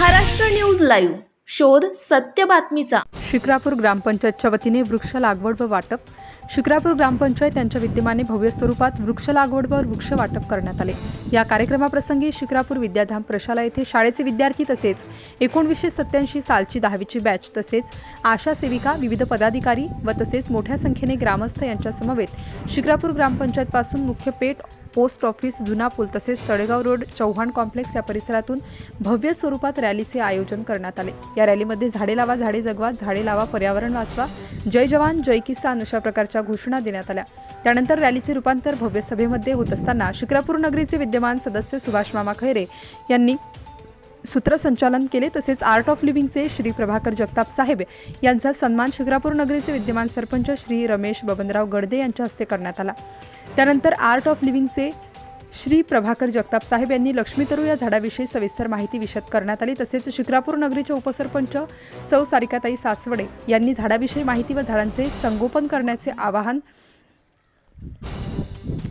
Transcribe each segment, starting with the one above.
Maharashtra news live. शोध सत्य बातमीचा. शिक्रापूर ग्रामपंचायतच्या वतीने वृक्ष लागवड व वाटप. शिक्रापूर ग्रामपंचायत यांच्या विद्यमाने भव्य स्वरूपात वृक्ष लागवड व वृक्ष वाटप करण्यात आले. या कार्यक्रमाप्रसंगी शिक्रापूर विद्याधाम प्रशाला येथे शाळेचे विद्यार्थी तसेच एकोणवीसशे सत्याऐंशी सालची दहावीची बॅच तसेच आशा सेविका विविध पदाधिकारी व तसेच मोठ्या संख्येने ग्रामस्थ यांच्या समवेत शिक्रापूर ग्रामपंचायतपासून मुख्य पेठ पोस्ट ऑफिस जुना पूल तसेच तळेगाव रोड चव्हाण कॉम्प्लेक्स या परिसरातून भव्य स्वरूपात रॅलीचे आयोजन करण्यात आले. या रॅलीमध्ये झाडे लावा झाडे जगवा झाडे लावा पर्यावरण वाचवा जय जवान जय किसान अशा प्रकारच्या घोषणा देण्यात आल्या. त्यानंतर रॅलीचे रूपांतर भव्य सभेमध्ये होत असताना शिक्रापूर नगरीचे विद्यमान सदस्य सुभाष मामा खैरे यांनी सूत्रसंचालन केले तसेच आर्ट ऑफ लिव्हिंगचे श्री प्रभाकर जगताप साहेब यांचा सन्मान शिक्रापूर नगरीचे विद्यमान सरपंच श्री रमेश बबनराव गडदे यांच्या हस्ते करण्यात आला. त्यानंतर आर्ट ऑफ लिव्हिंगचे श्री प्रभाकर जगताप साहेब यांनी लक्ष्मीतरू या झाडाविषयी सविस्तर माहिती विशद करण्यात आली. तसेच शिक्रापूर नगरीचे उपसरपंच सौ सारिकाताई सासवडे यांनी झाडाविषयी माहिती व झाडांचे संगोपन करण्याचे आवाहन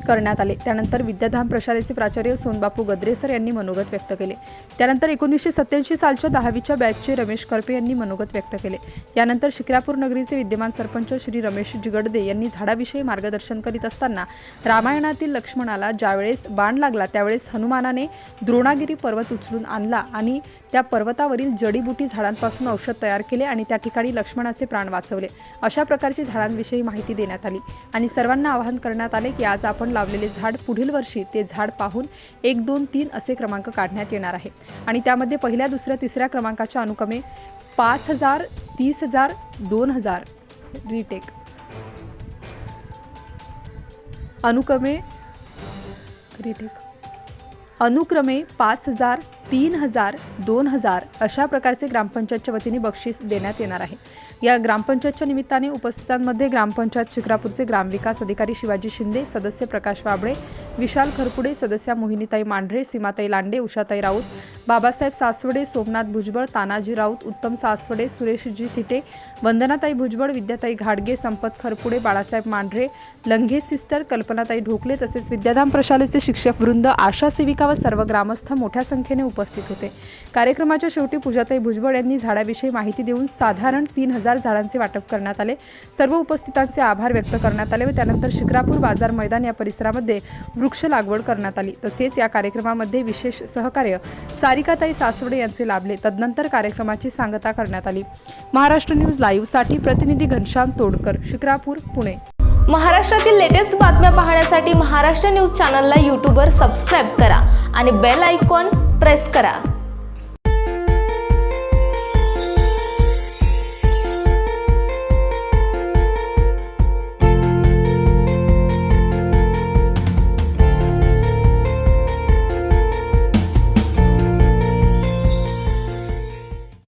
करण्यात आले. त्यानंतर विद्याधाम प्रशालेचे प्राचार्य सोनबापू गद्रेसर यांनी मनोगत व्यक्त केले. त्यानंतर एकोणीसशे सत्याऐंशी सालच्या दहावीच्या बॅचचे रमेश करपे यांनी मनोगत व्यक्त केले. यानंतर शिक्रापूर नगरीचे विद्यमान सरपंच श्री रमेश जिगडदे यांनी झाडाविषयी मार्गदर्शन करीत असताना रामायणातील लक्ष्मणाला ज्यावेळेस बाण लागला त्यावेळेस हनुमानाने द्रोणागिरी पर्वत उचलून आणला आणि त्या पर्वतावरील जडीबुटी झाडांपासून औषध तयार केले आणि त्या ठिकाणी लक्ष्मणाचे प्राण वाचवले. अशा प्रकारची झाडांविषयी माहिती देण्यात आली आणि सर्वांना आवाहन करण्यात आले की आज आपण लावलेले झाड पुढील वर्षी ते झाड पाहून एक दोन तीन असे क्रमांक काढण्यात येणार आहे. आणि त्यामध्ये पहिल्या दुसऱ्या तिसऱ्या क्रमांकाच्या अनुक्रमे पाच हजार तीस हजार दोन हजार रिटेक अनुक्रमे रिटेक अनुक्रमे पाच हजार तीन हजार दोन हजार अशा प्रकारचे ग्रामपंचायतच्या वतीने बक्षीस देण्यात येणार आहे. या ग्रामपंचायतच्या निमित्ताने उपस्थितांमध्ये ग्रामपंचायत शिक्रापूरचे ग्रामविकास अधिकारी शिवाजी शिंदे सदस्य प्रकाश वाबळे विशाल खरपुडे सदस्या मोहिनीताई मांढरे सीमाताई लांडे उषाताई राऊत बाबासाहेब सासवडे सोमनाथ भुजबळ तानाजी राऊत उत्तम सासवडे सुरेशजी थिटे वंदनाताई भुजबळ विद्याताई घाडगे संपत खरपुडे बाळासाहेब मांढरे लंघे सिस्टर कल्पनाताई ढोकले तसेच विद्याधाम प्रशालेचे शिक्षक वृंद आशा सेविका व सर्व ग्रामस्थ मोठ्या संख्येने उप उपस्थित होते. कार्यक्रमाच्या शेवटी पूजाताई भुजबळ यांनी झाडाविषयी माहिती देऊन साधारण तीन हजार झाडांचे वाटप करण्यात आले. सर्व उपस्थितांचे आभार व्यक्त करण्यात आले व त्यानंतर शिक्रापूर बाजार मैदान या परिसरामध्ये वृक्ष लागवड करण्यात आली. तसेच या कार्यक्रमामध्ये विशेष सहकार्य सारिकाताई सासवडे यांचे लाभले. तदनंतर कार्यक्रमाची सांगता करण्यात आली. महाराष्ट्र न्यूज लाईव्हसाठी प्रतिनिधी घनश्याम तोडकर शिक्रापूर पुणे. महाराष्ट्रातील लेटेस्ट बातम्या पाहण्यासाठी महाराष्ट्र न्यूज चॅनलला यूट्यूबवर सबस्क्राईब करा आणि बेल आयकॉन प्रेस करा